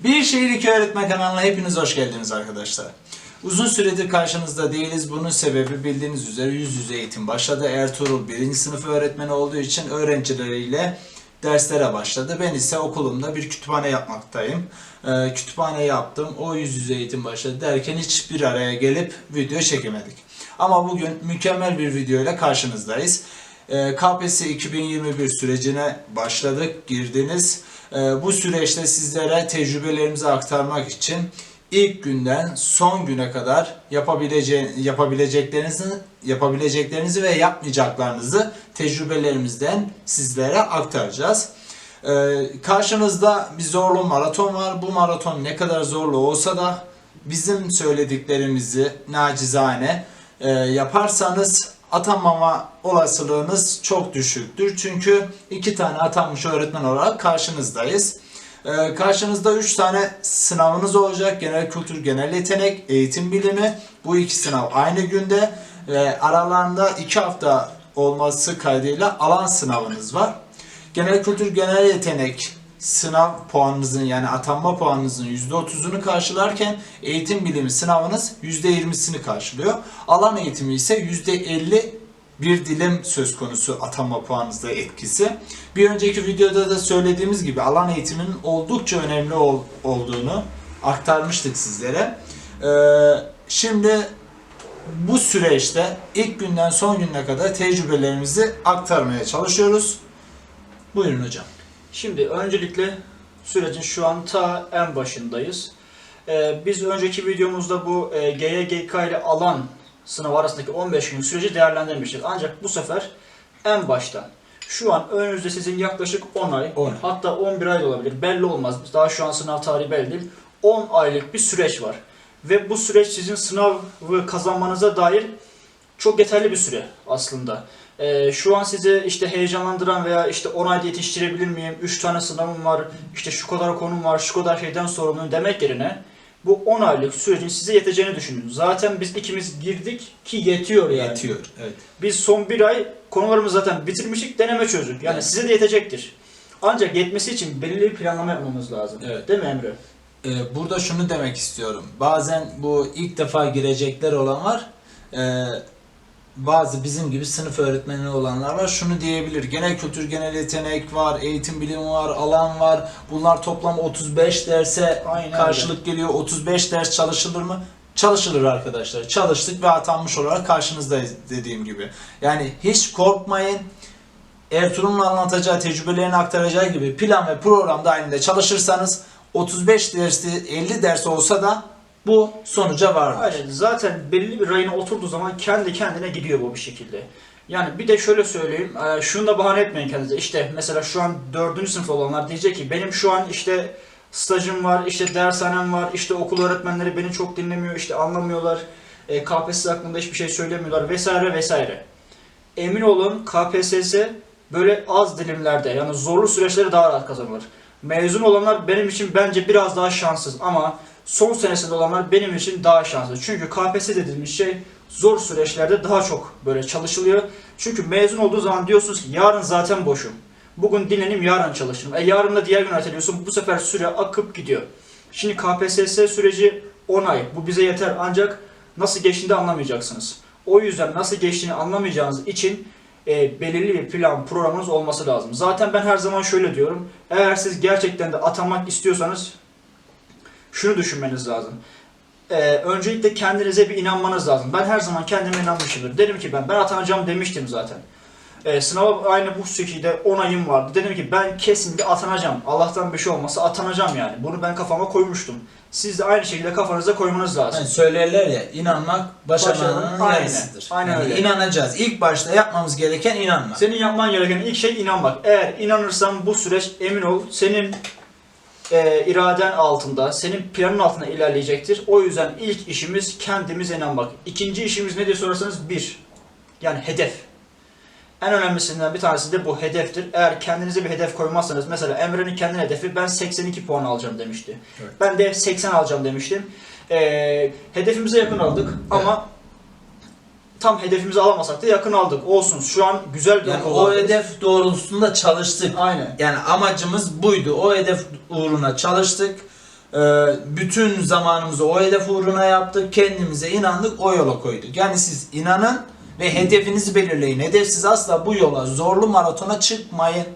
Bir Şehir İki Öğretmen kanalına hepiniz hoş geldiniz arkadaşlar. Uzun süredir karşınızda değiliz. Bunun sebebi bildiğiniz üzere yüz yüze eğitim başladı. Ertuğrul birinci sınıf öğretmeni olduğu için öğrencileriyle derslere başladı. Ben ise okulumda bir kütüphane yapmaktayım. Ee, kütüphane yaptım. O yüz yüze eğitim başladı derken hiçbir araya gelip video çekemedik. Ama bugün mükemmel bir video ile karşınızdayız. Ee, KPSS 2021 sürecine başladık, girdiniz. Ee, Bu süreçte sizlere tecrübelerimizi aktarmak için ilk günden son güne kadar yapabilece yapabileceklerinizi yapabileceklerinizi ve yapmayacaklarınızı tecrübelerimizden sizlere aktaracağız. Ee, karşınızda bir zorlu maraton var. Bu maraton ne kadar zorlu olsa da bizim söylediklerimizi nacizane e, yaparsanız atanmama olasılığınız çok düşüktür. Çünkü iki tane atanmış öğretmen olarak karşınızdayız. Ee, karşınızda üç tane sınavınız olacak. Genel kültür, genel yetenek, eğitim bilimi. Bu iki sınav aynı günde. Ve aralarında iki hafta olması kaydıyla alan sınavınız var. Genel kültür, genel yetenek sınav puanınızın yani atanma puanınızın %30'unu karşılarken eğitim bilimi sınavınız %20'sini karşılıyor. Alan eğitimi ise %50 bir dilim söz konusu atanma puanınızda etkisi. Bir önceki videoda da söylediğimiz gibi alan eğitiminin oldukça önemli ol- olduğunu aktarmıştık sizlere. Ee, şimdi bu süreçte ilk günden son gününe kadar tecrübelerimizi aktarmaya çalışıyoruz. Buyurun hocam. Şimdi öncelikle sürecin şu an ta en başındayız. Ee, biz önceki videomuzda bu e, GYGK ile alan sınav arasındaki 15 gün süreci değerlendirmiştik. Ancak bu sefer en baştan. Şu an önünüzde sizin yaklaşık 10 ay, 10 ay. hatta 11 ay da olabilir. Belli olmaz. Daha şu an sınav tarihi belli değil. 10 aylık bir süreç var. Ve bu süreç sizin sınavı kazanmanıza dair çok yeterli bir süre aslında. Ee, şu an sizi işte heyecanlandıran veya işte 10 ayda yetiştirebilir miyim, 3 tane sınavım var, işte şu kadar konum var, şu kadar şeyden sorumluyum demek yerine bu 10 aylık sürecin size yeteceğini düşünün. Zaten biz ikimiz girdik ki yetiyor yani. Yetiyor. Evet. Biz son bir ay konularımızı zaten bitirmiştik, deneme çözdük. Yani Evet. size de yetecektir. Ancak yetmesi için belirli bir planlama yapmamız lazım. Evet. Değil mi Emre? Ee, burada şunu demek istiyorum. Bazen bu ilk defa girecekler olanlar e, bazı bizim gibi sınıf öğretmeni olanlar var. Şunu diyebilir. Genel kültür, genel yetenek var, eğitim bilimi var, alan var. Bunlar toplam 35 derse Aynen karşılık geliyor. 35 ders çalışılır mı? Çalışılır arkadaşlar. Çalıştık ve atanmış olarak karşınızdayız dediğim gibi. Yani hiç korkmayın. Ertuğrul'un anlatacağı, tecrübelerini aktaracağı gibi plan ve program dahilinde çalışırsanız 35 dersi 50 ders olsa da bu sonuca vardır. Aynen. Zaten belirli bir rayına oturduğu zaman kendi kendine gidiyor bu bir şekilde. Yani bir de şöyle söyleyeyim, e, şunu da bahane etmeyin kendinize. İşte mesela şu an dördüncü sınıf olanlar diyecek ki benim şu an işte stajım var, işte dershanem var, işte okul öğretmenleri beni çok dinlemiyor, işte anlamıyorlar, e, KPSS hakkında hiçbir şey söylemiyorlar vesaire vesaire. Emin olun KPSS böyle az dilimlerde yani zorlu süreçleri daha rahat kazanılır. Mezun olanlar benim için bence biraz daha şanssız ama son senesinde olanlar benim için daha şanslı. Çünkü KPSS dediğimiz şey zor süreçlerde daha çok böyle çalışılıyor. Çünkü mezun olduğu zaman diyorsunuz ki yarın zaten boşum. Bugün dinleneyim yarın çalışırım. E yarın da diğer gün erteliyorsun. Bu sefer süre akıp gidiyor. Şimdi KPSS süreci 10 ay. Bu bize yeter ancak nasıl geçtiğini anlamayacaksınız. O yüzden nasıl geçtiğini anlamayacağınız için e, belirli bir plan, programınız olması lazım. Zaten ben her zaman şöyle diyorum. Eğer siz gerçekten de atanmak istiyorsanız şunu düşünmeniz lazım. Ee, öncelikle kendinize bir inanmanız lazım. Ben her zaman kendime inanmışımdır. Dedim ki ben ben atanacağım demiştim zaten. Ee, sınava aynı bu şekilde 10 ayım vardı. Dedim ki ben kesin bir atanacağım. Allah'tan bir şey olmasa atanacağım yani. Bunu ben kafama koymuştum. Siz de aynı şekilde kafanıza koymanız lazım. Hani söylerler ya inanmak başarmanın Başarının aynen. yarısıdır. Aynen Yani öyle. inanacağız. İlk başta yapmamız gereken inanmak. Senin yapman gereken ilk şey inanmak. Eğer inanırsan bu süreç emin ol senin e, iraden altında, senin planın altında ilerleyecektir. O yüzden ilk işimiz kendimize inanmak. İkinci işimiz ne diye sorarsanız bir. Yani hedef. En önemlisinden bir tanesi de bu hedeftir. Eğer kendinize bir hedef koymazsanız mesela Emre'nin kendi hedefi ben 82 puan alacağım demişti. Evet. Ben de 80 alacağım demiştim. E, hedefimize yakın aldık ama tam hedefimizi alamasak da yakın aldık. Olsun. Şu an güzel bir Yani o aldınız. hedef doğrultusunda çalıştık. Aynen. Yani amacımız buydu. O hedef uğruna çalıştık. Ee, bütün zamanımızı o hedef uğruna yaptık. Kendimize inandık, o yola koyduk. Yani siz inanın ve hedefinizi belirleyin. Hedefsiz asla bu yola, zorlu maratona çıkmayın.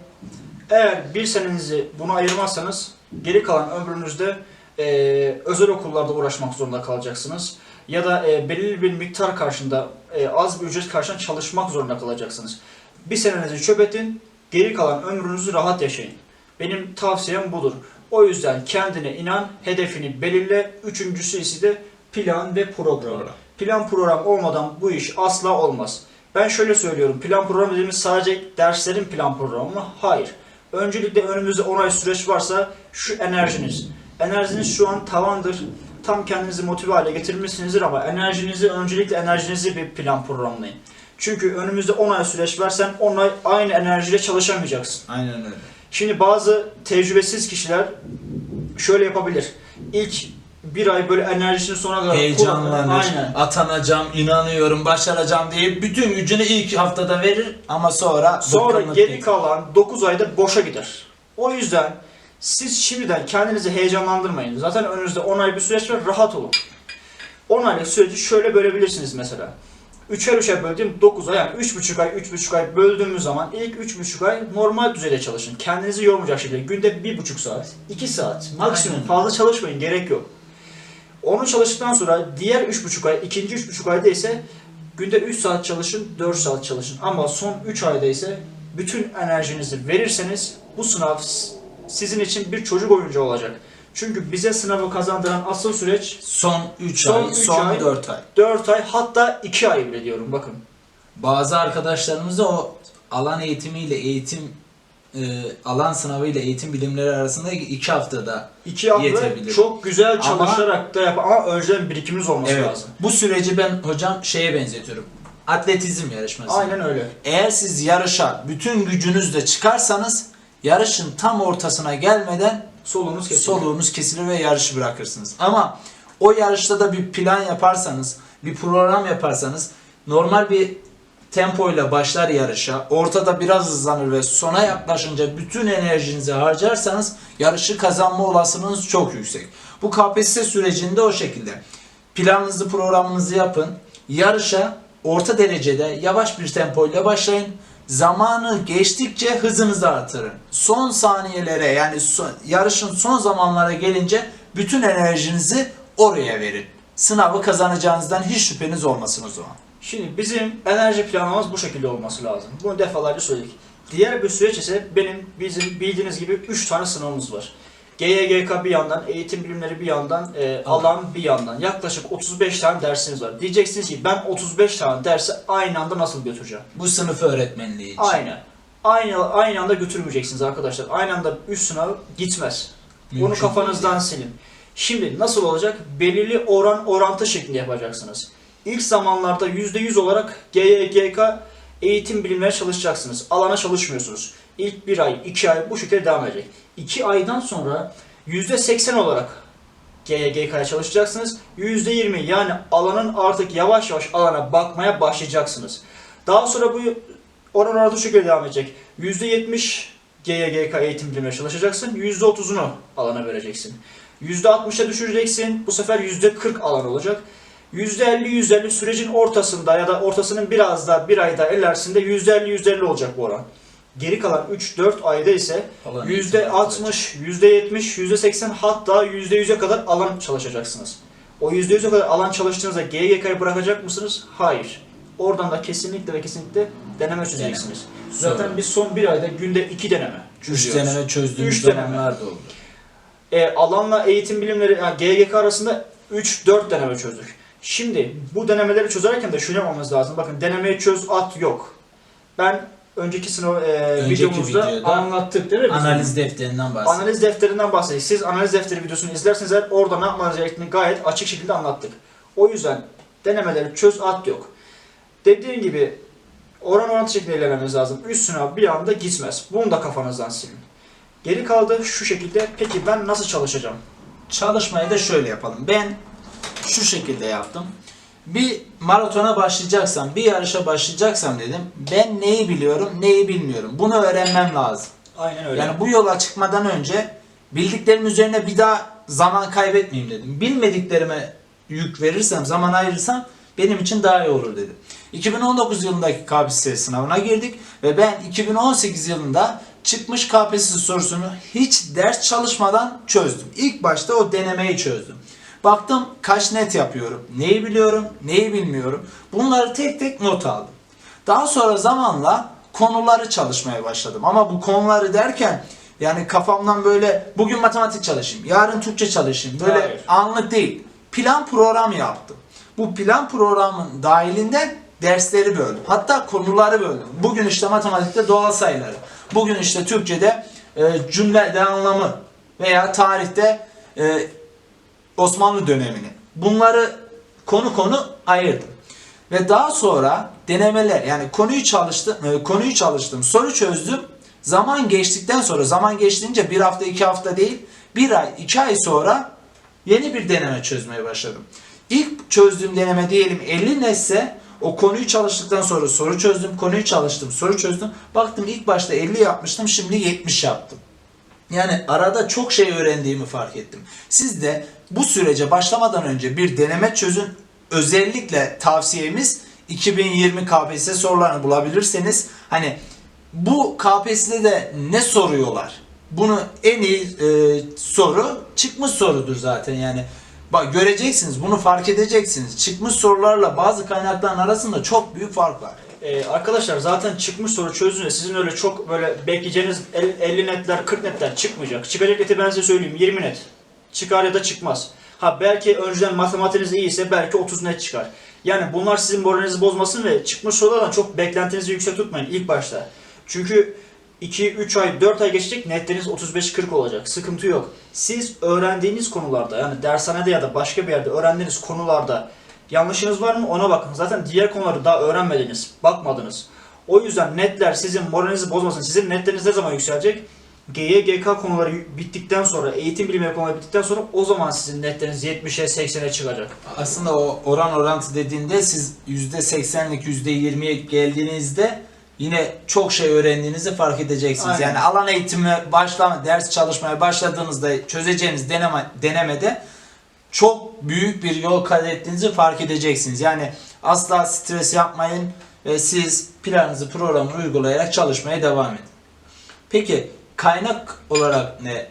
Eğer bir senenizi buna ayırmazsanız geri kalan ömrünüzde e, özel okullarda uğraşmak zorunda kalacaksınız. Ya da e, belirli bir miktar karşında e, az bir ücret karşılığında çalışmak zorunda kalacaksınız. Bir senenizi çöp edin, geri kalan ömrünüzü rahat yaşayın. Benim tavsiyem budur. O yüzden kendine inan, hedefini belirle. Üçüncüsü ise de plan ve program. Program. Plan program olmadan bu iş asla olmaz. Ben şöyle söylüyorum. Plan program dediğimiz sadece derslerin plan programı mı? Hayır. Öncelikle önümüzde 10 ay süreç varsa şu enerjiniz. Enerjiniz şu an tavandır. Tam kendinizi motive hale getirmişsinizdir ama enerjinizi öncelikle enerjinizi bir plan programlayın. Çünkü önümüzde 10 ay süreç versen 10 ay aynı enerjiyle çalışamayacaksın. Aynen öyle. Şimdi bazı tecrübesiz kişiler şöyle yapabilir. İlk bir ay böyle enerjisini sona kadar Heyecanlanır, Aynen. atanacağım, inanıyorum, başaracağım diye bütün gücünü ilk haftada verir ama sonra Sonra geri kalan 9 ayda boşa gider. O yüzden siz şimdiden kendinizi heyecanlandırmayın. Zaten önünüzde 10 ay bir süreç var, rahat olun. 10 aylık süreci şöyle bölebilirsiniz mesela. Üçer üçer böldüğüm 9 ay yani 3,5 ay 3,5 ay böldüğümüz zaman ilk 3,5 ay normal düzeyde çalışın. Kendinizi yormayacak şekilde günde 1,5 saat, 2 saat maksimum Aynen. fazla çalışmayın gerek yok. Onu çalıştıktan sonra diğer 3,5 ay, ikinci 3,5 ayda ise günde 3 saat çalışın, 4 saat çalışın. Ama son 3 ayda ise bütün enerjinizi verirseniz bu sınav sizin için bir çocuk oyuncağı olacak. Çünkü bize sınavı kazandıran asıl süreç Son 3 Son ay, üç son ay. 4 ay. 4 ay hatta 2 ay bile diyorum bakın. Bazı arkadaşlarımız da o alan eğitimiyle eğitim e, alan sınavı ile eğitim bilimleri arasında 2 haftada 2 hafta Yetebilir. çok güzel Ama- çalışarak da yap ama önceden birikiminiz olması Evet. lazım. Bu süreci ben hocam şeye benzetiyorum. Atletizm yarışması. Aynen öyle. Eğer siz yarışa bütün gücünüzle çıkarsanız yarışın tam ortasına gelmeden Solunuz kesin. soluğunuz kesilir ve yarışı bırakırsınız. Ama o yarışta da bir plan yaparsanız, bir program yaparsanız normal bir tempoyla başlar yarışa, ortada biraz hızlanır ve sona yaklaşınca bütün enerjinizi harcarsanız yarışı kazanma olasılığınız çok yüksek. Bu KPSS sürecinde o şekilde. Planınızı, programınızı yapın. Yarışa orta derecede yavaş bir tempoyla başlayın. Zamanı geçtikçe hızınızı artırın. Son saniyelere yani son- yarışın son zamanlara gelince bütün enerjinizi oraya verin. Sınavı kazanacağınızdan hiç şüpheniz olmasın o zaman. Şimdi bizim enerji planlamamız bu şekilde olması lazım. Bunu defalarca söyledik. Diğer bir süreç ise benim bizim bildiğiniz gibi 3 tane sınavımız var. GYGK bir yandan, eğitim bilimleri bir yandan, e, alan bir yandan. Yaklaşık 35 tane dersiniz var. Diyeceksiniz ki ben 35 tane dersi aynı anda nasıl götüreceğim? Bu sınıf öğretmenliği için. Aynı. Aynı aynı anda götürmeyeceksiniz arkadaşlar. Aynı anda 3 sınav gitmez. Onu Mümkün kafanızdan değil. silin. Şimdi nasıl olacak? Belirli oran orantı şeklinde yapacaksınız. İlk zamanlarda %100 olarak GYGK eğitim bilimleri çalışacaksınız. Alana çalışmıyorsunuz. İlk bir ay, iki ay bu şekilde devam edecek. İki aydan sonra %80 olarak GYGK'ya çalışacaksınız. %20 yani alanın artık yavaş yavaş alana bakmaya başlayacaksınız. Daha sonra bu oran orantı şu şekilde devam edecek. %70 GYGK eğitim bilimleri çalışacaksın. %30'unu alana vereceksin. %60'a düşüreceksin. Bu sefer %40 alan olacak. %50 %50 sürecin ortasında ya da ortasının biraz daha bir ayda ilerisinde %50 %50 olacak bu oran. Geri kalan 3-4 ayda ise Alan eğitimi %60, %70, %80 hatta %100'e kadar alan çalışacaksınız. O %100'e kadar alan çalıştığınızda GYK'yı bırakacak mısınız? Hayır. Oradan da kesinlikle ve kesinlikle deneme çözeceksiniz. Sonra. Zaten biz son bir ayda günde iki deneme Üç çözüyoruz. deneme çözdüğümüz Üç deneme. zamanlar da oldu. E, alanla eğitim bilimleri, yani GGK arasında 3-4 deneme çözdük. Şimdi bu denemeleri çözerken de şunu yapmamız lazım. Bakın denemeyi çöz at yok. Ben önceki sınav e, Önceki videomuzda videoda anlattık değil mi? bizim? Analiz defterinden bahsediyoruz. Analiz defterinden bahsedeyim. Siz analiz defteri videosunu izlerseniz eğer orada ne yapmanız gerektiğini gayet açık şekilde anlattık. O yüzden denemeleri çöz at yok. Dediğim gibi oran orantı şeklinde ilerlememiz lazım. Üst sınav bir anda gitmez. Bunu da kafanızdan silin. Geri kaldı şu şekilde. Peki ben nasıl çalışacağım? Çalışmayı da şöyle yapalım. Ben şu şekilde yaptım. Bir maratona başlayacaksam, bir yarışa başlayacaksam dedim. Ben neyi biliyorum, neyi bilmiyorum. Bunu öğrenmem lazım. Aynen öyle. Yani bu yola çıkmadan önce Bildiklerim üzerine bir daha zaman kaybetmeyeyim dedim. Bilmediklerime yük verirsem, zaman ayırırsam benim için daha iyi olur dedim. 2019 yılındaki KPSS sınavına girdik ve ben 2018 yılında çıkmış KPSS sorusunu hiç ders çalışmadan çözdüm. İlk başta o denemeyi çözdüm. Baktım kaç net yapıyorum, neyi biliyorum, neyi bilmiyorum. Bunları tek tek not aldım. Daha sonra zamanla konuları çalışmaya başladım. Ama bu konuları derken yani kafamdan böyle bugün matematik çalışayım, yarın Türkçe çalışayım. Böyle Hayır. anlık değil. Plan program yaptım. Bu plan programın dahilinde dersleri böldüm. Hatta konuları böldüm. Bugün işte matematikte doğal sayıları. Bugün işte Türkçe'de e, cümlede anlamı veya tarihte e, Osmanlı dönemini. Bunları konu konu ayırdım. Ve daha sonra denemeler yani konuyu çalıştım, e, konuyu çalıştım, soru çözdüm. Zaman geçtikten sonra, zaman geçtiğince bir hafta, iki hafta değil, bir ay, iki ay sonra yeni bir deneme çözmeye başladım. İlk çözdüğüm deneme diyelim 50 netse o konuyu çalıştıktan sonra soru çözdüm, konuyu çalıştım, soru çözdüm. Baktım ilk başta 50 yapmıştım, şimdi 70 yaptım. Yani arada çok şey öğrendiğimi fark ettim. Siz de bu sürece başlamadan önce bir deneme çözün. Özellikle tavsiyemiz 2020 KPSS sorularını bulabilirseniz hani bu KPSS'de de ne soruyorlar? Bunu en iyi e, soru çıkmış sorudur zaten yani. Bak göreceksiniz, bunu fark edeceksiniz. Çıkmış sorularla bazı kaynakların arasında çok büyük fark var. Ee, arkadaşlar zaten çıkmış soru çözdüğünde sizin öyle çok böyle bekleyeceğiniz el- 50 netler 40 netler çıkmayacak. Çıkacak neti ben size söyleyeyim 20 net. Çıkar ya da çıkmaz. Ha belki önceden matematiğiniz iyiyse belki 30 net çıkar. Yani bunlar sizin moralinizi bozmasın ve çıkmış sorulardan çok beklentinizi yüksek tutmayın ilk başta. Çünkü 2, 3 ay, 4 ay geçecek netleriniz 35-40 olacak. Sıkıntı yok. Siz öğrendiğiniz konularda yani dershanede ya da başka bir yerde öğrendiğiniz konularda yanlışınız var mı ona bakın. Zaten diğer konuları daha öğrenmediniz, bakmadınız. O yüzden netler sizin moralinizi bozmasın. Sizin netleriniz ne zaman yükselecek? G, GK konuları bittikten sonra, eğitim bilimi konuları bittikten sonra o zaman sizin netleriniz 70'e 80'e çıkacak. Aslında o oran orantı dediğinde siz %80'lik %20'ye geldiğinizde yine çok şey öğrendiğinizi fark edeceksiniz. Aynen. Yani alan eğitimi başlama, ders çalışmaya başladığınızda çözeceğiniz deneme, denemede çok büyük bir yol kat ettiğinizi fark edeceksiniz. Yani asla stres yapmayın ve siz planınızı, programı uygulayarak çalışmaya devam edin. Peki kaynak olarak ne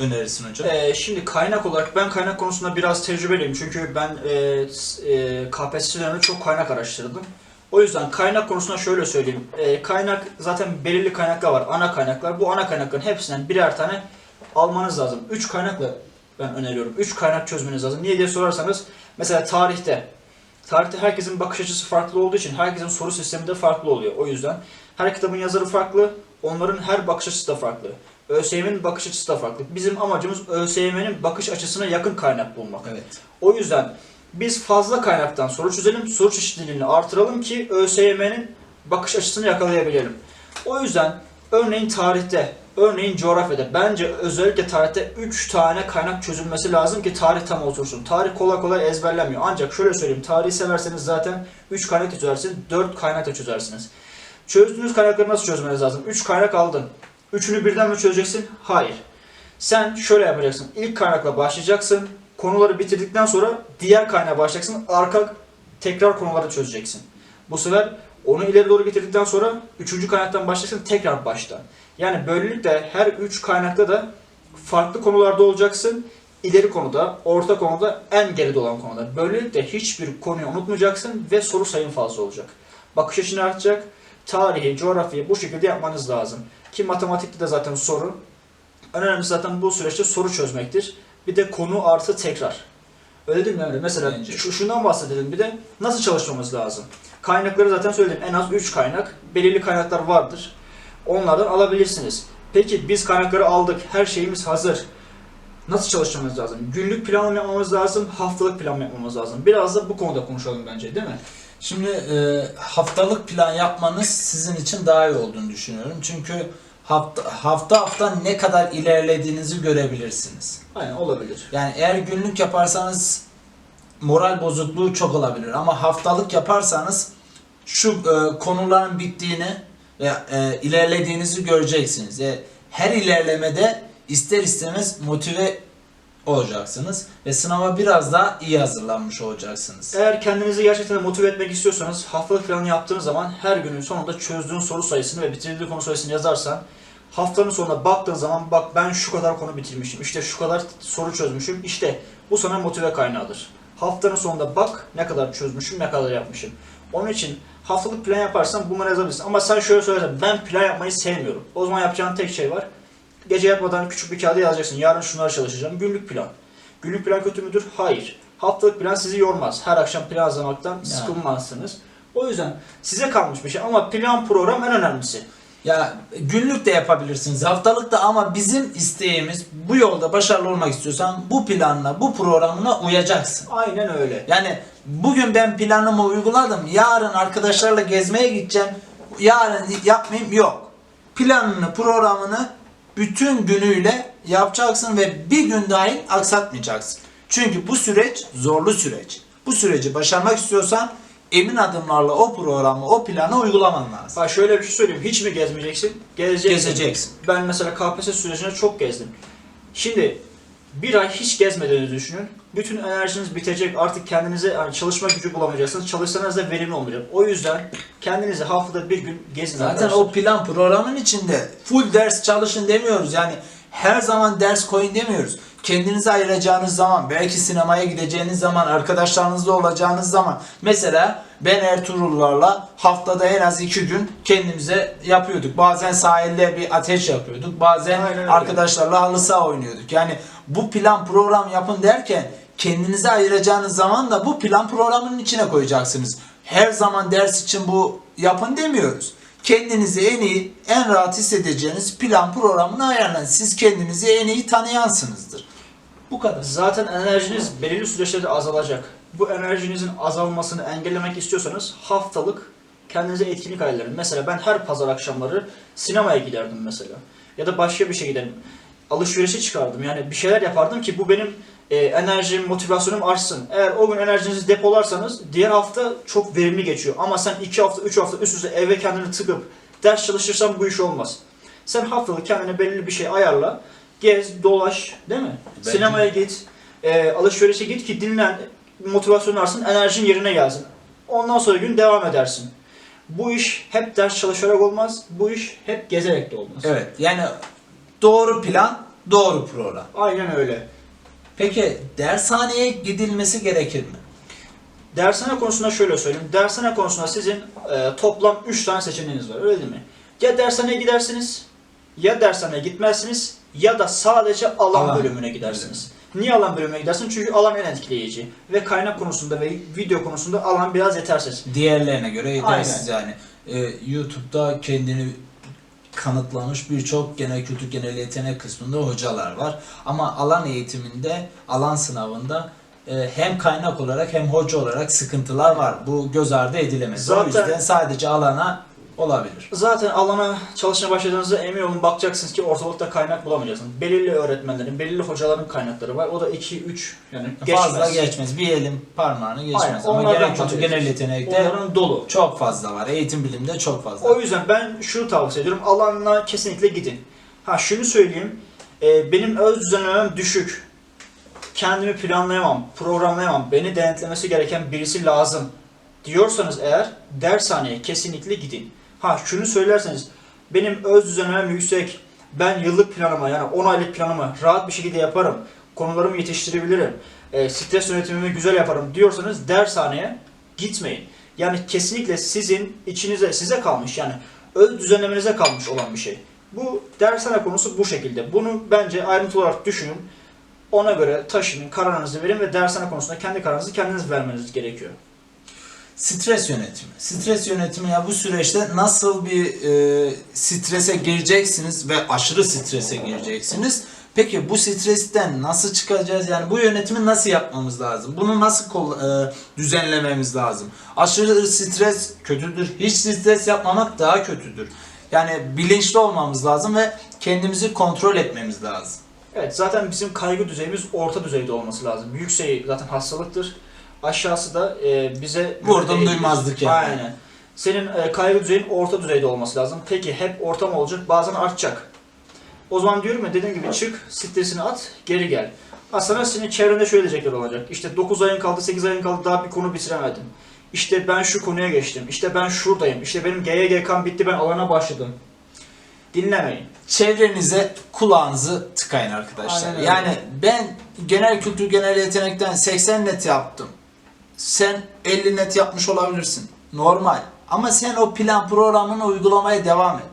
önerirsin hocam? Ee, şimdi kaynak olarak ben kaynak konusunda biraz tecrübeliyim çünkü ben e, e, KPSS döneminde çok kaynak araştırdım. O yüzden kaynak konusunda şöyle söyleyeyim. E, kaynak zaten belirli kaynaklar var. Ana kaynaklar. Bu ana kaynakların hepsinden birer tane almanız lazım. 3 kaynakla ben öneriyorum. 3 kaynak çözmeniz lazım. Niye diye sorarsanız mesela tarihte Tarihte herkesin bakış açısı farklı olduğu için herkesin soru sistemi de farklı oluyor. O yüzden her kitabın yazarı farklı, onların her bakış açısı da farklı. ÖSYM'nin bakış açısı da farklı. Bizim amacımız ÖSYM'nin bakış açısına yakın kaynak bulmak. Evet. O yüzden biz fazla kaynaktan soru çözelim, soru çeşitliliğini artıralım ki ÖSYM'nin bakış açısını yakalayabilelim. O yüzden örneğin tarihte, örneğin coğrafyada bence özellikle tarihte 3 tane kaynak çözülmesi lazım ki tarih tam otursun. Tarih kolay kolay ezberlenmiyor. Ancak şöyle söyleyeyim, tarihi severseniz zaten 3 kaynak çözersiniz, 4 kaynak da çözersiniz. Çözdüğünüz kaynakları nasıl çözmeniz lazım? 3 kaynak aldın. Üçünü birden mi çözeceksin? Hayır. Sen şöyle yapacaksın. İlk kaynakla başlayacaksın. Konuları bitirdikten sonra diğer kaynağa başlayacaksın. Arka tekrar konuları çözeceksin. Bu sefer onu ileri doğru getirdikten sonra üçüncü kaynaktan başlayacaksın tekrar baştan. Yani böylelikle her üç kaynakta da farklı konularda olacaksın. İleri konuda, orta konuda, en geride olan konuda. Böylelikle hiçbir konuyu unutmayacaksın ve soru sayın fazla olacak. Bakış açını artacak. Tarihi, coğrafyayı bu şekilde yapmanız lazım. Ki matematikte de zaten soru. En önemlisi zaten bu süreçte soru çözmektir. Bir de konu artı tekrar. Öyle değil mi Emre? Mesela Bence. şu, şundan bahsedelim bir de nasıl çalışmamız lazım? Kaynakları zaten söyledim. En az 3 kaynak. Belirli kaynaklar vardır. Onlardan alabilirsiniz. Peki biz kaynakları aldık. Her şeyimiz hazır. Nasıl çalışmamız lazım? Günlük plan mı yapmamız lazım? Haftalık plan mı yapmamız lazım? Biraz da bu konuda konuşalım bence değil mi? Şimdi e, haftalık plan yapmanız sizin için daha iyi olduğunu düşünüyorum. Çünkü hafta hafta hafta ne kadar ilerlediğinizi görebilirsiniz. Aynen olabilir. Yani eğer günlük yaparsanız moral bozukluğu çok olabilir ama haftalık yaparsanız şu e, konuların bittiğini ve e, ilerlediğinizi göreceksiniz. E, her ilerlemede ister istemez motive olacaksınız ve sınava biraz daha iyi hazırlanmış olacaksınız. Eğer kendinizi gerçekten motive etmek istiyorsanız haftalık planı yaptığınız zaman her günün sonunda çözdüğün soru sayısını ve bitirdiğin konu sayısını yazarsan haftanın sonunda baktığın zaman bak ben şu kadar konu bitirmişim, işte şu kadar soru çözmüşüm, işte bu sana motive kaynağıdır. Haftanın sonunda bak ne kadar çözmüşüm, ne kadar yapmışım. Onun için haftalık plan yaparsan bunları yazabilirsin. Ama sen şöyle söylesen ben plan yapmayı sevmiyorum. O zaman yapacağın tek şey var. Gece yatmadan küçük bir kağıda yazacaksın. Yarın şunları çalışacağım. Günlük plan. Günlük plan kötü müdür? Hayır. Haftalık plan sizi yormaz. Her akşam plan hazırlamaktan sıkılmazsınız. O yüzden size kalmış bir şey ama plan program en önemlisi. Ya günlük de yapabilirsiniz, haftalık da ama bizim isteğimiz bu yolda başarılı olmak istiyorsan bu planla, bu programına uyacaksın. Aynen öyle. Yani bugün ben planımı uyguladım. Yarın arkadaşlarla gezmeye gideceğim. Yarın yapmayayım yok. Planını, programını bütün günüyle yapacaksın ve bir gün dahil aksatmayacaksın. Çünkü bu süreç zorlu süreç. Bu süreci başarmak istiyorsan emin adımlarla o programı, o planı uygulaman lazım. Ha şöyle bir şey söyleyeyim. Hiç mi gezmeyeceksin? Gezeceksin. Gezeceksin. Ben mesela KPSS sürecinde çok gezdim. Şimdi bir ay hiç gezmediğinizi düşünün. Bütün enerjiniz bitecek. Artık kendinize hani çalışma gücü bulamayacaksınız. Çalışsanız da verimli olmayacak. O yüzden kendinizi haftada bir gün gezin Zaten arkadaşlar. o plan programın içinde full ders çalışın demiyoruz. Yani her zaman ders koyun demiyoruz. Kendinize ayıracağınız zaman, belki sinemaya gideceğiniz zaman, arkadaşlarınızla olacağınız zaman. Mesela ben Ertuğrullarla haftada en az iki gün kendimize yapıyorduk. Bazen sahilde bir ateş yapıyorduk. Bazen Aynen arkadaşlarla halı saha oynuyorduk. Yani bu plan program yapın derken kendinize ayıracağınız zaman da bu plan programının içine koyacaksınız. Her zaman ders için bu yapın demiyoruz. Kendinizi en iyi, en rahat hissedeceğiniz plan programını ayarlayın. Siz kendinizi en iyi tanıyansınızdır. Bu kadar. Zaten enerjiniz belirli süreçlerde azalacak. Bu enerjinizin azalmasını engellemek istiyorsanız haftalık kendinize etkinlik ayarlayın. Mesela ben her pazar akşamları sinemaya giderdim mesela. Ya da başka bir şey giderim. Alışverişe çıkardım. Yani bir şeyler yapardım ki bu benim e, enerjim, motivasyonum artsın. Eğer o gün enerjinizi depolarsanız diğer hafta çok verimli geçiyor. Ama sen iki hafta, üç hafta üst üste eve kendini tıkıp ders çalışırsan bu iş olmaz. Sen haftalık kendine belirli bir şey ayarla. Gez, dolaş, değil mi? Bence- Sinemaya git, e, alışverişe git ki dinlen, motivasyonun artsın, enerjin yerine gelsin. Ondan sonra gün devam edersin. Bu iş hep ders çalışarak olmaz, bu iş hep gezerek de olmaz. Evet yani doğru plan, doğru program. Aynen öyle. Peki dershaneye gidilmesi gerekir mi? Dershane konusunda şöyle söyleyeyim. Dershane konusunda sizin e, toplam 3 tane seçeneğiniz var öyle değil mi? Ya dershaneye gidersiniz, ya dershaneye gitmezsiniz ya da sadece alan, Alan. bölümüne gidersiniz. Niye alan bölümüne gidersin? Çünkü alan en etkileyici. Ve kaynak konusunda ve video konusunda alan biraz yetersiz. Diğerlerine göre yetersiz yani. Ee, YouTube'da kendini kanıtlamış birçok genel kültür genel yetenek kısmında hocalar var. Ama alan eğitiminde, alan sınavında e, hem kaynak olarak hem hoca olarak sıkıntılar var. Bu göz ardı edilemez. Zaten- O yüzden sadece alana olabilir. Zaten alana çalışmaya başladığınızda emin olun bakacaksınız ki ortalıkta kaynak bulamayacaksınız. Belirli öğretmenlerin, belirli hocaların kaynakları var. O da 2-3 yani geçmez. Fazla geçmez. Bir elin parmağını geçmez. Aynen, Ama genel kültür genel yetenekte Onların dolu. çok fazla var. Eğitim bilimde çok fazla. O yüzden ben şunu tavsiye ediyorum. Alanına kesinlikle gidin. Ha şunu söyleyeyim. e, benim öz düzenlemem düşük. Kendimi planlayamam, programlayamam. Beni denetlemesi gereken birisi lazım. Diyorsanız eğer dershaneye kesinlikle gidin. Ha şunu söylerseniz benim öz düzenlemem yüksek. Ben yıllık planımı yani 10 aylık planımı rahat bir şekilde yaparım. Konularımı yetiştirebilirim. E, stres yönetimimi güzel yaparım diyorsanız dershaneye gitmeyin. Yani kesinlikle sizin içinize, size kalmış yani öz düzenlemenize kalmış olan bir şey. Bu dershane konusu bu şekilde. Bunu bence ayrıntılı olarak düşünün. Ona göre taşının, kararınızı verin ve dershane konusunda kendi kararınızı kendiniz vermeniz gerekiyor. Stres yönetimi. Stres yönetimi ya bu süreçte nasıl bir e, strese gireceksiniz ve aşırı strese gireceksiniz. Peki bu stresten nasıl çıkacağız? Yani bu yönetimi nasıl yapmamız lazım? Bunu nasıl kol- e, düzenlememiz lazım? Aşırı stres kötüdür. Hiç stres yapmamak daha kötüdür. Yani bilinçli olmamız lazım ve kendimizi kontrol etmemiz lazım. Evet zaten bizim kaygı düzeyimiz orta düzeyde olması lazım. Yükseği zaten hastalıktır. Aşağısı da e, bize... Vurdum duymazlık yani. Aynen. Senin e, kaygı düzeyin orta düzeyde olması lazım. Peki hep orta mı olacak? Bazen artacak. O zaman diyorum ya dediğim gibi çık, stresini at, geri gel. Aslında senin çevrende şöyle diyecekler olacak. İşte 9 ayın kaldı, 8 ayın kaldı daha bir konu bitiremedin. İşte ben şu konuya geçtim. İşte ben şuradayım. İşte benim GYGK'm bitti ben alana başladım. Dinlemeyin. Çevrenize kulağınızı tıkayın arkadaşlar. Aynen öyle. Yani ben genel kültür genel yetenekten 80 net yaptım. Sen 50 net yapmış olabilirsin. Normal. Ama sen o plan programını uygulamaya devam et.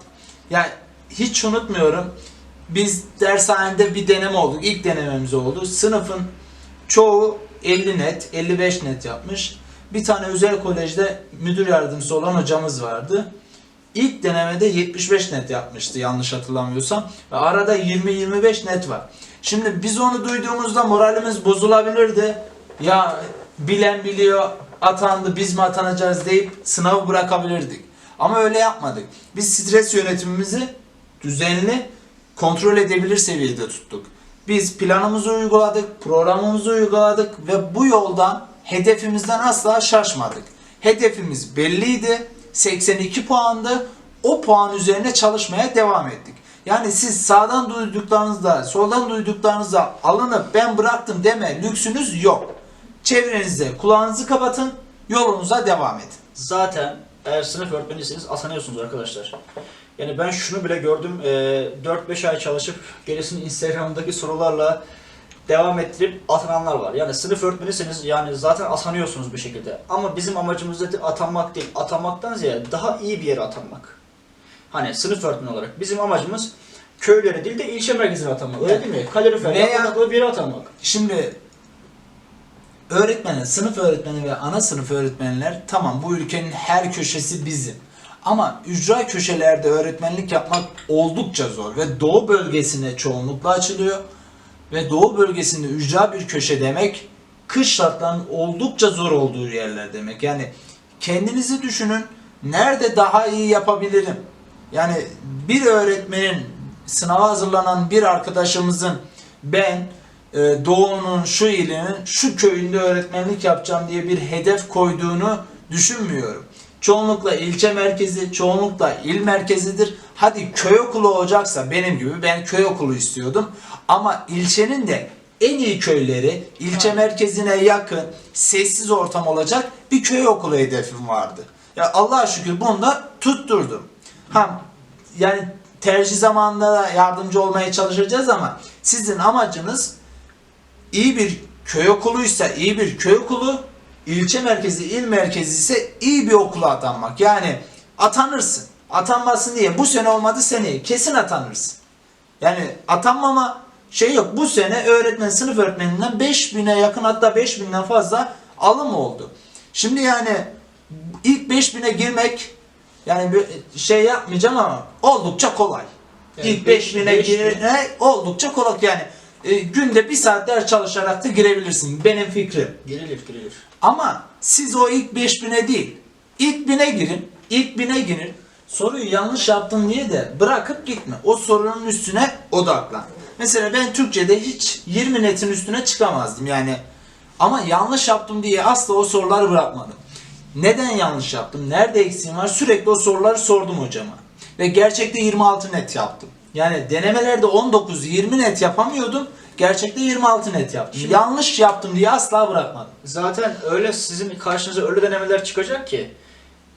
Yani hiç unutmuyorum. Biz dershanede bir deneme olduk. İlk denememiz oldu. Sınıfın çoğu 50 net, 55 net yapmış. Bir tane özel kolejde müdür yardımcısı olan hocamız vardı. İlk denemede 75 net yapmıştı yanlış hatırlamıyorsam. Ve arada 20-25 net var. Şimdi biz onu duyduğumuzda moralimiz bozulabilirdi. Ya bilen biliyor atandı biz mi atanacağız deyip sınavı bırakabilirdik. Ama öyle yapmadık. Biz stres yönetimimizi düzenli kontrol edebilir seviyede tuttuk. Biz planımızı uyguladık, programımızı uyguladık ve bu yoldan hedefimizden asla şaşmadık. Hedefimiz belliydi. 82 puandı. O puan üzerine çalışmaya devam ettik. Yani siz sağdan duyduklarınızda, soldan duyduklarınızda alınıp ben bıraktım deme lüksünüz yok. Çevrenizde kulağınızı kapatın, yolunuza devam edin. Zaten eğer sınıf öğretmeniyseniz atanıyorsunuz arkadaşlar. Yani ben şunu bile gördüm. e, 4-5 ay çalışıp gerisini Instagram'daki sorularla devam ettirip atananlar var. Yani sınıf öğretmeniyseniz yani zaten atanıyorsunuz bir şekilde. Ama bizim amacımız zaten atanmak değil. Atanmaktan ziyade daha iyi bir yere atanmak. Hani sınıf öğretmeni olarak. Bizim amacımız köylere değil de ilçe merkezine atanmak. Öyle değil mi? Kalorifer yapmadığı bir yere atanmak. Şimdi öğretmeni, sınıf öğretmeni ve ana sınıf öğretmenler tamam bu ülkenin her köşesi bizim. Ama ücra köşelerde öğretmenlik yapmak oldukça zor ve doğu bölgesine çoğunlukla açılıyor. Ve doğu bölgesinde ücra bir köşe demek kış şartlarının oldukça zor olduğu yerler demek. Yani kendinizi düşünün nerede daha iyi yapabilirim? Yani bir öğretmenin sınava hazırlanan bir arkadaşımızın ben Doğu'nun şu ilinin şu köyünde öğretmenlik yapacağım diye bir hedef koyduğunu düşünmüyorum. Çoğunlukla ilçe merkezi, çoğunlukla il merkezidir. Hadi köy okulu olacaksa benim gibi ben köy okulu istiyordum. Ama ilçenin de en iyi köyleri, ilçe merkezine yakın, sessiz ortam olacak bir köy okulu hedefim vardı. Ya Allah'a şükür bunu da tutturdum. Ha, yani tercih zamanında da yardımcı olmaya çalışacağız ama sizin amacınız iyi bir köy okuluysa iyi bir köy okulu, ilçe merkezi, il merkezi ise iyi bir okula atanmak. Yani atanırsın. Atanmasın diye bu sene olmadı seneye kesin atanırsın. Yani atanmama şey yok. Bu sene öğretmen, sınıf öğretmeninden 5000'e yakın hatta 5000'den fazla alım oldu. Şimdi yani ilk 5000'e girmek yani bir şey yapmayacağım ama oldukça kolay. Yani ilk beş- 5000'e beş bin- girmek oldukça kolay yani. E, günde bir saat ders çalışarak da girebilirsin. Benim fikrim. Girilir girilir. Ama siz o ilk 5000'e değil, ilk 1000'e girin, ilk 1000'e girin. Soruyu yanlış yaptın diye de bırakıp gitme. O sorunun üstüne odaklan. Mesela ben Türkçe'de hiç 20 netin üstüne çıkamazdım yani. Ama yanlış yaptım diye asla o soruları bırakmadım. Neden yanlış yaptım? Nerede eksiğim var? Sürekli o soruları sordum hocama. Ve gerçekte 26 net yaptım. Yani denemelerde 19-20 net yapamıyordum. Gerçekte 26 net yaptım. Şimdi- yanlış yaptım diye asla bırakmadım. Zaten öyle sizin karşınıza öyle denemeler çıkacak ki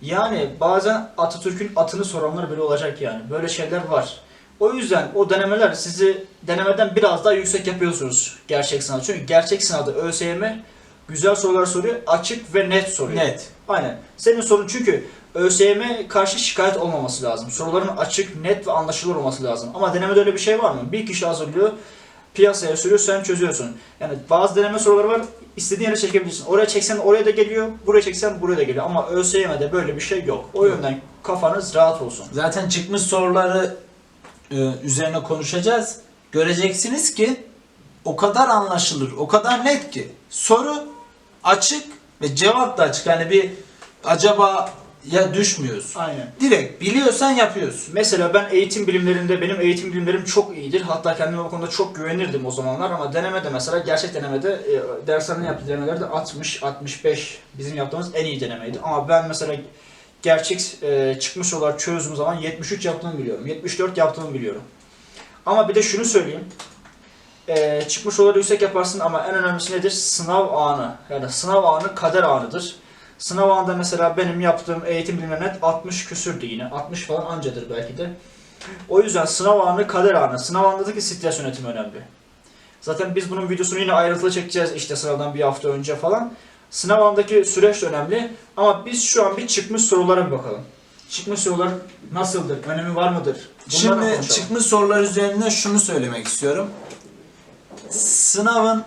yani bazen Atatürk'ün atını soranlar bile olacak yani. Böyle şeyler var. O yüzden o denemeler sizi denemeden biraz daha yüksek yapıyorsunuz gerçek sınav. Çünkü gerçek sınavda ÖSYM güzel sorular soruyor, açık ve net soruyor. Net. Aynen. Senin sorun çünkü ÖSYM karşı şikayet olmaması lazım. Soruların açık, net ve anlaşılır olması lazım. Ama denemede öyle bir şey var mı? Bir kişi hazırlıyor, piyasaya sürüyor, sen çözüyorsun. Yani bazı deneme soruları var, istediğin yere çekebilirsin. Oraya çeksen oraya da geliyor, buraya çeksen buraya da geliyor. Ama ÖSYM'de böyle bir şey yok. O yönden kafanız rahat olsun. Zaten çıkmış soruları e, üzerine konuşacağız. Göreceksiniz ki o kadar anlaşılır, o kadar net ki soru açık ve cevap da açık. Hani bir acaba ya düşmüyorsun. Aynen. Direkt biliyorsan yapıyorsun. Mesela ben eğitim bilimlerinde, benim eğitim bilimlerim çok iyidir. Hatta kendime o konuda çok güvenirdim o zamanlar ama denemede mesela, gerçek denemede, e, dershanede yaptığı denemelerde 60-65 bizim yaptığımız en iyi denemeydi. Ama ben mesela gerçek e, çıkmış sorular çözdüğüm zaman 73 yaptığımı biliyorum, 74 yaptığımı biliyorum. Ama bir de şunu söyleyeyim. Ee, çıkmış soruları yüksek yaparsın ama en önemlisi nedir? Sınav anı. Yani sınav anı kader anıdır. Sınav anında mesela benim yaptığım eğitim bilimleri net 60 küsürdü yine. 60 falan ancadır belki de. O yüzden sınav anı kader anı. Sınav anındaki stres yönetimi önemli. Zaten biz bunun videosunu yine ayrıntılı çekeceğiz işte sınavdan bir hafta önce falan. Sınav anındaki süreç de önemli. Ama biz şu an bir çıkmış sorulara bir bakalım. Çıkmış sorular nasıldır? Önemi var mıdır? Bunlardan Şimdi konuşalım. çıkmış sorular üzerine şunu söylemek istiyorum. Sınavın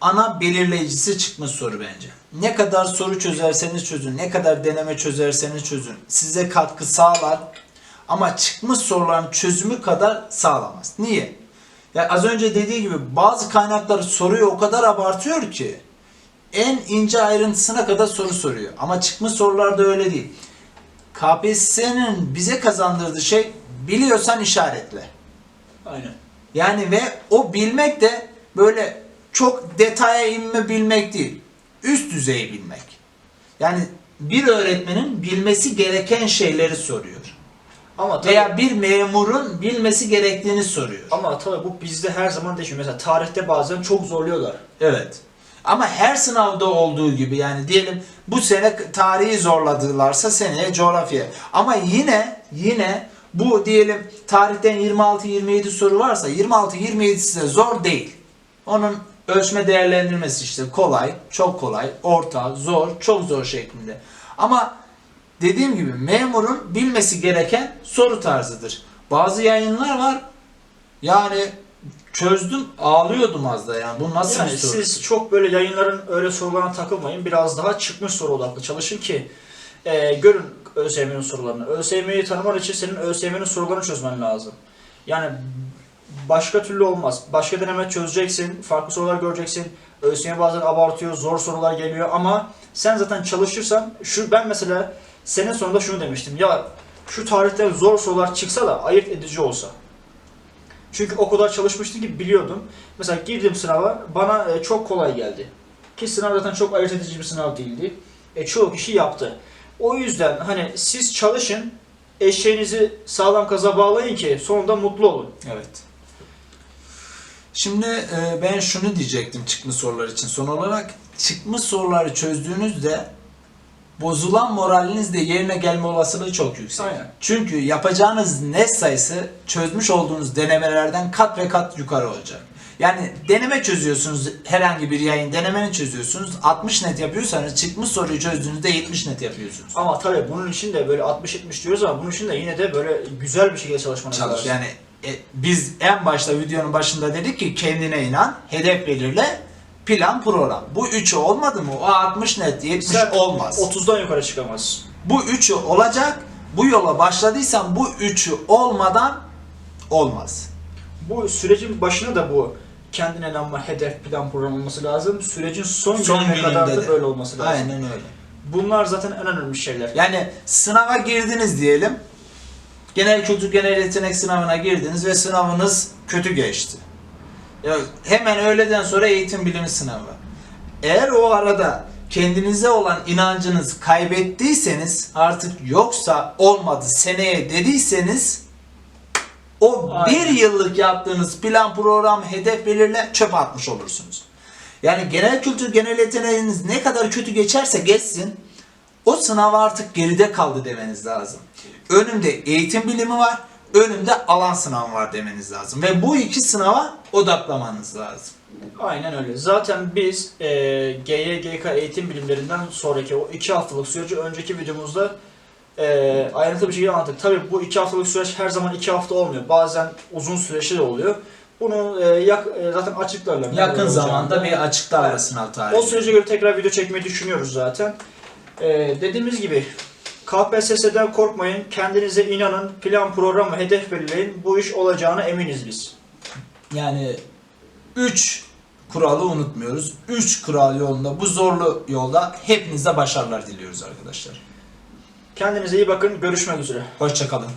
ana belirleyicisi çıkmış soru bence. Ne kadar soru çözerseniz çözün, ne kadar deneme çözerseniz çözün. Size katkı sağlar ama çıkmış soruların çözümü kadar sağlamaz. Niye? Ya az önce dediği gibi bazı kaynaklar soruyu o kadar abartıyor ki en ince ayrıntısına kadar soru soruyor. Ama çıkmış sorularda öyle değil. KPSS'nin bize kazandırdığı şey biliyorsan işaretle. Aynen. Yani ve o bilmek de böyle çok detaya inme bilmek değil. Üst düzey bilmek. Yani bir öğretmenin bilmesi gereken şeyleri soruyor. Ama tabii, Veya bir memurun bilmesi gerektiğini soruyor. ama tabii bu bizde her zaman değişiyor. Mesela tarihte bazen çok zorluyorlar. Evet. Ama her sınavda olduğu gibi yani diyelim bu sene tarihi zorladılarsa seneye coğrafya. Ama yine yine bu diyelim tarihten 26-27 soru varsa 26-27'si de zor değil. Onun ölçme değerlendirmesi işte kolay, çok kolay, orta, zor, çok zor şeklinde. Ama dediğim gibi memurun bilmesi gereken soru tarzıdır. Bazı yayınlar var yani çözdüm ağlıyordum az da yani bu nasıl Yani bir soru? siz çok böyle yayınların öyle sorularına takılmayın. Biraz daha çıkmış soru odaklı çalışın ki e, görün ÖSYM'nin sorularını. ÖSYM'yi tanıman için senin ÖSYM'nin sorularını çözmen lazım. Yani başka türlü olmaz. Başka deneme çözeceksin, farklı sorular göreceksin. ÖSYM bazen abartıyor, zor sorular geliyor ama sen zaten çalışırsan, şu ben mesela senin sonunda şunu demiştim. Ya şu tarihte zor sorular çıksa da ayırt edici olsa. Çünkü o kadar çalışmıştım ki biliyordum. Mesela girdim sınava bana e, çok kolay geldi. Ki sınav zaten çok ayırt edici bir sınav değildi. E, çoğu kişi yaptı. O yüzden hani siz çalışın, eşeğinizi sağlam kaza bağlayın ki sonunda mutlu olun. Evet. Şimdi e, ben şunu diyecektim çıkmış sorular için son olarak. Çıkmış soruları çözdüğünüzde bozulan moraliniz de yerine gelme olasılığı çok yüksek. Aynen. Çünkü yapacağınız net sayısı çözmüş olduğunuz denemelerden kat ve kat yukarı olacak. Yani deneme çözüyorsunuz herhangi bir yayın denemeni çözüyorsunuz 60 net yapıyorsanız çıkmış soruyu çözdüğünüzde 70 net yapıyorsunuz. Ama tabii bunun için de böyle 60-70 diyoruz ama bunun için de yine de böyle güzel bir şekilde çalışmanız Çalış. lazım. Yani e, biz en başta videonun başında dedik ki kendine inan, hedef belirle, plan program. Bu üçü olmadı mı? O 60 net 70 Sen olmaz. 30'dan yukarı çıkamaz. Bu üçü olacak. Bu yola başladıysan bu üçü olmadan olmaz. Bu sürecin başına da bu kendine inanma, hedef, plan, program olması lazım. Sürecin son, Son gününe kadar da de. böyle olması lazım. Aynen öyle. Bunlar zaten en önemli şeyler. Yani sınava girdiniz diyelim. Genel kültür genel yetenek sınavına girdiniz ve sınavınız kötü geçti. Ya hemen öğleden sonra eğitim bilimi sınavı. Eğer o arada kendinize olan inancınız kaybettiyseniz artık yoksa olmadı seneye dediyseniz o Aynen. bir yıllık yaptığınız plan program hedef belirle çöp atmış olursunuz. Yani genel kültür genel yeteneğiniz ne kadar kötü geçerse geçsin o sınav artık geride kaldı demeniz lazım. Önümde eğitim bilimi var, önümde alan sınavı var demeniz lazım. Ve bu iki sınava odaklamanız lazım. Aynen öyle. Zaten biz e, GYGK eğitim bilimlerinden sonraki o iki haftalık süreci önceki videomuzda e, ayrıntılı bir şekilde anlattık. Tabii bu iki haftalık süreç her zaman iki hafta olmuyor. Bazen uzun süreçli de oluyor. Bunu e, yak, e, zaten açıklarlar. Yakın zamanda bir açıklarla Evet. sınav tarihi. O sürece göre tekrar video çekmeyi düşünüyoruz zaten. E, dediğimiz gibi KPSS'den korkmayın, kendinize inanın, plan, program ve hedef belirleyin. Bu iş olacağına eminiz biz. Yani 3 kuralı unutmuyoruz. 3 kural yolunda, bu zorlu yolda hepinize başarılar diliyoruz arkadaşlar. Kendinize iyi bakın, görüşmek üzere. Hoşçakalın.